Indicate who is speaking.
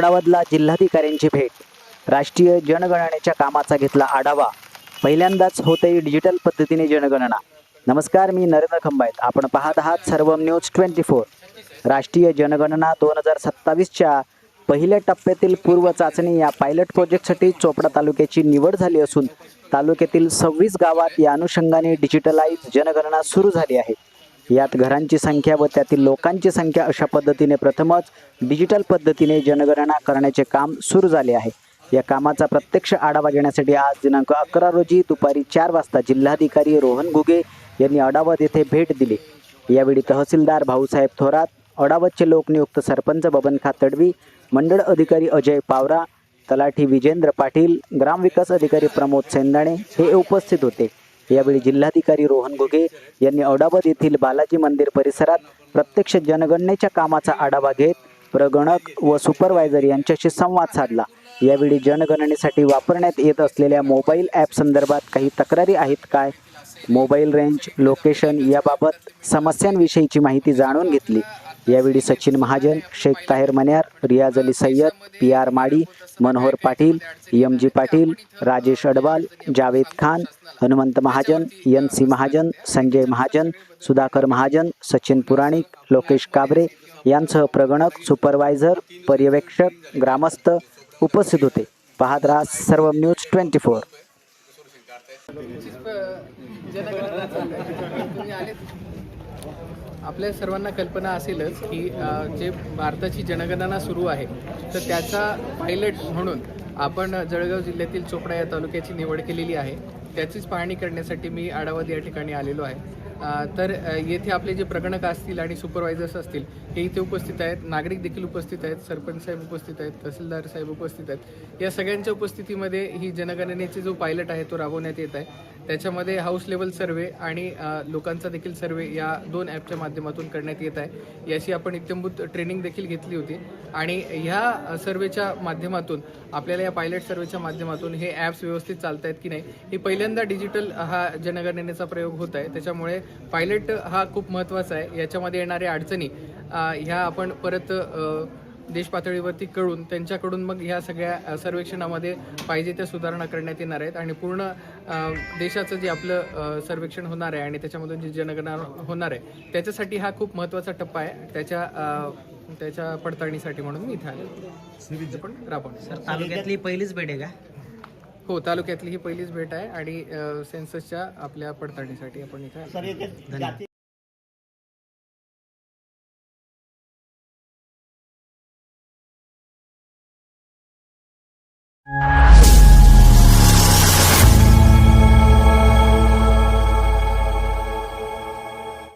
Speaker 1: अडावदला जिल्हाधिकाऱ्यांची भेट. राष्ट्रीय जनगणनेच्या कामाचा घेतला आढावा. पहिल्यांदाच होते डिजिटल पद्धतीने जनगणना. नमस्कार मी नरेंद्र खंबायत आपण पाहत आहात सर्व न्यूज ट्वेंटी फोर. राष्ट्रीय जनगणना दोन हजार सत्तावीसच्या पहिल्या टप्प्यातील पूर्व चाचणी या पायलट प्रोजेक्टसाठी चोपडा तालुक्याची निवड झाली असून तालुक्यातील सव्वीस गावात या अनुषंगाने डिजिटलाइज जनगणना सुरू झाली आहे. यात घरांची संख्या व त्यातील लोकांची संख्या अशा पद्धतीने प्रथमच डिजिटल पद्धतीने जनगणना करण्याचे काम सुरू झाले आहे. या कामाचा प्रत्यक्ष आढावा घेण्यासाठी आज दिनांक अकरा रोजी दुपारी चार वाजता जिल्हाधिकारी रोहन घुगे यांनी अडावत येथे भेट दिली. यावेळी तहसीलदार भाऊसाहेब थोरात अडावतचे लोकनियुक्त सरपंच बबन खातडवी मंडळ अधिकारी अजय पावरा तलाठी विजेंद्र पाटील ग्रामविकास अधिकारी प्रमोद सेंदाणे हे उपस्थित होते. यावेळी जिल्हाधिकारी रोहन घुगे यांनी औडाबाद येथील बालाजी मंदिर परिसरात प्रत्यक्ष जनगणनेच्या कामाचा आढावा घेत प्रगणक व सुपरवायझर यांच्याशी संवाद साधला. यावेळी जनगणनेसाठी वापरण्यात येत असलेल्या मोबाईल ॲप संदर्भात काही तक्रारी आहेत काय? मोबाईल रेंज लोकेशन याबाबत समस्यांविषयीची माहिती जाणून घेतली. यावेळी Sachin Mahajan Shaikh Taher Manyar Riyaz Ali Sayyad P R Madi Manohar Patil M G Patil Rajesh Adwal Javed Khan Hanumant Mahajan N C Mahajan Sanjay Mahajan Sudhakar Mahajan Sachin Puranik Lokesh Kabre यांसह प्रगणक supervisor पर्यवेक्षक ग्रामस्थ उपस्थित होते. पाहत राहा सर्व news twenty four.
Speaker 2: तुम्ही आपल्या सर्वांना कल्पना असेलच की जे भारताची जनगणना सुरू आहे तर त्याचा पायलट म्हणून आपण जळगाव जिल्ह्यातील चोपडा या तालुक्याची निवड केलेली आहे. त्याचीच पाहणी करण्यासाठी मी आढावाद या ठिकाणी आलेलो आहे. तर येथे आपले जे प्रगणक असतील आणि सुपरवायझर्स असतील हे इथे उपस्थित आहेत. नागरिक देखील उपस्थित आहेत. सरपंच साहेब उपस्थित आहेत. तहसीलदार साहेब उपस्थित आहेत. या सगळ्यांच्या उपस्थितीमध्ये ही जनगणनेचे जो पायलट आहे तो राबवण्यात येत आहे. त्याच्यामध्ये हाऊस लेवल सर्वे आणि लोकांचा देखील सर्वे या दोन ॲपच्या माध्यमातून करण्यात येत आहे. याची आपण इत्यंभूत ट्रेनिंग देखील घेतली होती. आणि ह्या सर्वेच्या माध्यमातून आपल्याला या पायलट सर्वेच्या माध्यमातून हे ॲप्स व्यवस्थित चालत आहेत की नाही हे पहिल्यांदा डिजिटल हा जनगणनेचा प्रयोग होत आहे. त्याच्यामुळे पायलट हा खूप महत्त्वाचा आहे. याच्यामध्ये येणाऱ्या अडचणी ह्या आपण परत अ, देश पातळीवरती कळून त्यांच्याकडून मग ह्या सगळ्या सर्वेक्षणामध्ये पाहिजे त्या सुधारणा करण्यात येणार आहेत. आणि पूर्ण देशाचं जे आपलं सर्वेक्षण होणार आहे आणि त्याच्यामधून जी जनगणना होणार आहे त्याच्यासाठी हा खूप महत्त्वाचा टप्पा आहे. त्याच्या त्याच्या पडताळणीसाठी म्हणून मी इथे आले पण राबवणार
Speaker 3: तालुक्यातली पहिलीच भेट आहे का?
Speaker 2: हो तालुक्यातली ही पहिलीच भेट आहे आणि सेन्ससच्या आपल्या पडताळणीसाठी आपण इथे आलो.
Speaker 3: धन्यवाद.